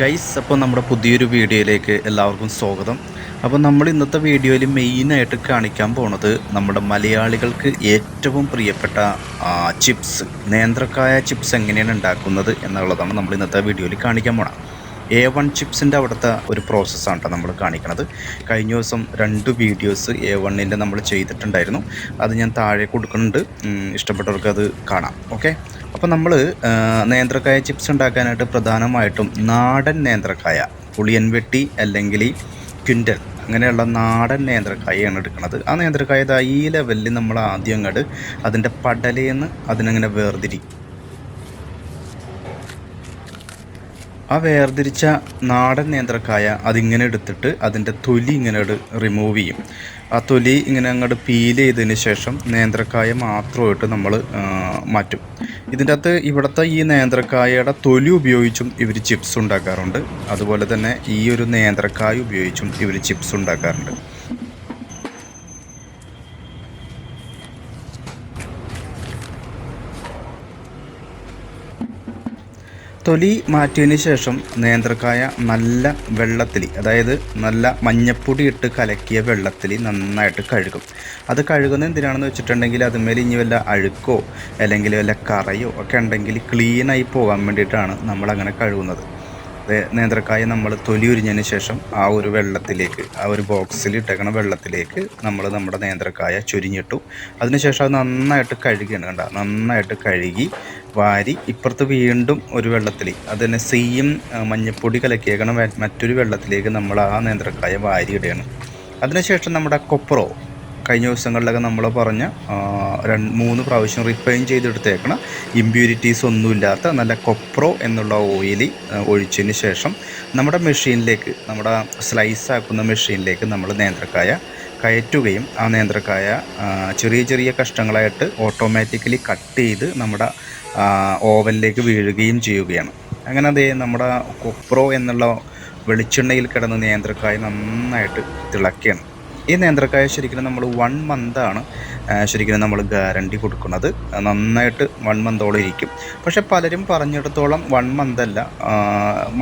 Guys അപ്പോൾ നമ്മുടെ പുതിയൊരു വീഡിയോയിലേക്ക് എല്ലാവർക്കും സ്വാഗതം. അപ്പോൾ നമ്മൾ ഇന്നത്തെ വീഡിയോയിൽ മെയിനായിട്ട് കാണിക്കാൻ പോണത് നമ്മുടെ മലയാളികൾക്ക് ഏറ്റവും പ്രിയപ്പെട്ട ചിപ്സ് നേന്ത്രക്കായ ചിപ്സ് എങ്ങനെയാണ് ഉണ്ടാക്കുന്നത് എന്നുള്ളതാണ് നമ്മൾ ഇന്നത്തെ വീഡിയോയിൽ കാണിക്കാൻ പോണത്. എ വൺ ചിപ്സിന്റെ അവിടുത്തെ ഒരു പ്രോസസ്സാണ് കേട്ടോ നമ്മൾ കാണിക്കുന്നത് കഴിഞ്ഞ ദിവസം രണ്ട് വീഡിയോസ് എ വണ്ണിന്റെ നമ്മൾ ചെയ്തിട്ടുണ്ടായിരുന്നു. അത് ഞാൻ താഴെ കൊടുക്കുന്നുണ്ട്. ഇഷ്ടപ്പെട്ടവർക്ക് അത് കാണാം. ഓക്കെ അപ്പോൾ നമ്മൾ നേന്ത്രക്കായ ചിപ്സ് ഉണ്ടാക്കാനായിട്ട് പ്രധാനമായിട്ടും നാടൻ നേന്ത്രക്കായ പുളിയൻ വെട്ടി അല്ലെങ്കിൽ ക്വിന്റൽ അങ്ങനെയുള്ള നാടൻ നേന്ത്രക്കായാണ് എടുക്കുന്നത്. ആ നേന്ത്രക്കായ ഈ ലെവലിൽ നമ്മൾ ആദ്യം അങ്ങോട്ട് അതിന്റെ പടലേന്ന് അതിനങ്ങനെ വേർതിരി ആ വേർതിരിച്ച നാടൻ നേന്ത്രക്കായ അതിങ്ങനെ എടുത്തിട്ട് അതിന്റെ തൊലി ഇങ്ങനെ റിമൂവ് ചെയ്യും. ആ തൊലി ഇങ്ങനെ അങ്ങോട്ട് പീൽ ചെയ്തതിന് ശേഷം നേന്ത്രക്കായ മാത്രമായിട്ട് നമ്മൾ മാറ്റും. ഇതിന്റെ അകത്ത് ഇവിടുത്തെ ഈ നേന്ത്രക്കായയുടെ തൊലി ഉപയോഗിച്ചും ഇവർ ചിപ്സ് ഉണ്ടാക്കാറുണ്ട്. അതുപോലെ തന്നെ ഈ ഒരു നേന്ത്രക്കായ ഉപയോഗിച്ചും ഇവർ ചിപ്സ് ഉണ്ടാക്കാറുണ്ട്. തൊലി മാറ്റിയതിന് ശേഷം നേന്ത്രക്കായ നല്ല വെള്ളത്തിൽ അതായത് നല്ല മഞ്ഞപ്പൊടി ഇട്ട് കലക്കിയ വെള്ളത്തിൽ നന്നായിട്ട് കഴുകും. അത് കഴുകുന്നത് എന്തിനാണെന്ന് വെച്ചിട്ടുണ്ടെങ്കിൽ അതുമേൽ ഇനി വല്ല അഴുക്കോ അല്ലെങ്കിൽ വല്ല കറയോ ഒക്കെ ഉണ്ടെങ്കിൽ ക്ലീനായി പോകാൻ വേണ്ടിയിട്ടാണ് നമ്മളങ്ങനെ കഴുകുന്നത്. നേന്ത്രക്കായ നമ്മൾ തൊലി ഉരിഞ്ഞതിന് ശേഷം ആ ഒരു വെള്ളത്തിലേക്ക് ആ ഒരു ബോക്സിൽ ഇട്ടേക്കണ വെള്ളത്തിലേക്ക് നമ്മൾ നമ്മുടെ നേന്ത്രക്കായ ചൊരിഞ്ഞിട്ടു. അതിനുശേഷം അത് നന്നായിട്ട് കഴുകിയാണ് കണ്ട നന്നായിട്ട് കഴുകി വാരി ഇപ്പുറത്ത് വീണ്ടും ഒരു വെള്ളത്തിൽ അത് തന്നെ സെയിം മഞ്ഞപ്പൊടി കലക്കിയേക്കണ മറ്റൊരു വെള്ളത്തിലേക്ക് നമ്മൾ ആ നേന്ത്രക്കായ വാരി ഇടുകയാണ് അതിനുശേഷം നമ്മുടെ കൊപ്രോ കഴിഞ്ഞ ദിവസങ്ങളിലൊക്കെ നമ്മൾ പറഞ്ഞ രണ്ട് മൂന്ന് പ്രാവശ്യം റിഫൈൻ ചെയ്തെടുത്തേക്കണ ഇമ്പ്യൂരിറ്റീസ് ഒന്നുമില്ലാത്ത നല്ല കൊപ്രോ എന്നുള്ള ഓയിൽ ഒഴിച്ചതിന് ശേഷം നമ്മുടെ മെഷീനിലേക്ക് നമ്മുടെ സ്ലൈസ് ആക്കുന്ന മെഷീനിലേക്ക് നമ്മൾ നേന്ത്രക്കായ കയറ്റുകയും ആ നേന്ത്രക്കായ ചെറിയ ചെറിയ കഷ്ണങ്ങളായിട്ട് ഓട്ടോമാറ്റിക്കലി കട്ട് ചെയ്ത് നമ്മുടെ ഓവനിലേക്ക് വീഴുകയും ചെയ്യുകയാണ്. അങ്ങനെ അതേ നമ്മുടെ കൊപ്രോ എന്നുള്ള വെളിച്ചെണ്ണയിൽ കിടന്ന് നേന്ത്രക്കായ നന്നായിട്ട് തിളക്കുകയാണ് ഈ നേന്ത്രക്കായ ശരിക്കും നമ്മൾ വൺ മന്താണ് ശരിക്കും നമ്മൾ ഗ്യാരണ്ടി കൊടുക്കുന്നത്. നന്നായിട്ട് വൺ മന്തോളം ഇരിക്കും. പക്ഷേ പലരും പറഞ്ഞിടത്തോളം വൺ മന്തല്ല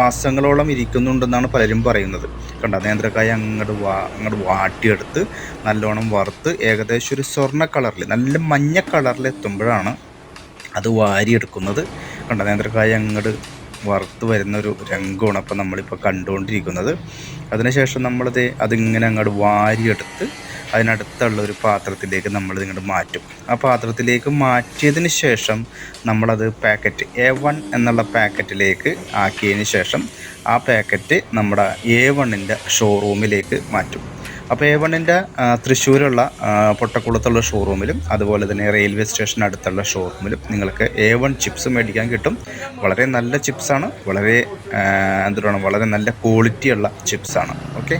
മാസങ്ങളോളം ഇരിക്കുന്നുണ്ടെന്നാണ് പലരും പറയുന്നത്. കണ്ട? നേന്ത്രക്കായ അങ്ങോട്ട് വാ അങ്ങോട്ട് വാട്ടിയെടുത്ത് നല്ലോണം വറുത്ത് ഏകദേശം ഒരു സ്വർണ കളറിൽ നല്ല മഞ്ഞ കളറിൽ എത്തുമ്പോഴാണ് അത് വാരിയെടുക്കുന്നത്. കണ്ട? നേന്ത്രക്കായ അങ്ങോട്ട് വറുത്ത് വരുന്നൊരു രംഗമാണ് അപ്പോൾ നമ്മളിപ്പോൾ കണ്ടുകൊണ്ടിരിക്കുന്നത്. അതിനുശേഷം നമ്മളത് അതിങ്ങനെ അങ്ങോട്ട് വാരിയെടുത്ത് അതിനടുത്തുള്ള ഒരു പാത്രത്തിലേക്ക് നമ്മൾ ഇങ്ങോട്ട് മാറ്റും. ആ പാത്രത്തിലേക്ക് മാറ്റിയതിന് ശേഷം നമ്മളത് പാക്കറ്റ് എ വൺ എന്നുള്ള പാക്കറ്റിലേക്ക് ആക്കിയതിന് ശേഷം ആ പാക്കറ്റ് നമ്മുടെ എ വണ്ണിന്റെ ഷോറൂമിലേക്ക് മാറ്റും. അപ്പോൾ എ വണ്ണിന്റെ തൃശ്ശൂരുള്ള പൊട്ടക്കുളത്തുള്ള ഷോറൂമിലും അതുപോലെ തന്നെ റെയിൽവേ സ്റ്റേഷൻ അടുത്തുള്ള ഷോറൂമിലും നിങ്ങൾക്ക് എ വൺ ചിപ്സ് മേടിക്കാൻ കിട്ടും. വളരെ നല്ല ചിപ്സാണ് വളരെ എന്തുവാണ് വളരെ നല്ല ക്വാളിറ്റിയുള്ള ചിപ്സാണ് ഓക്കെ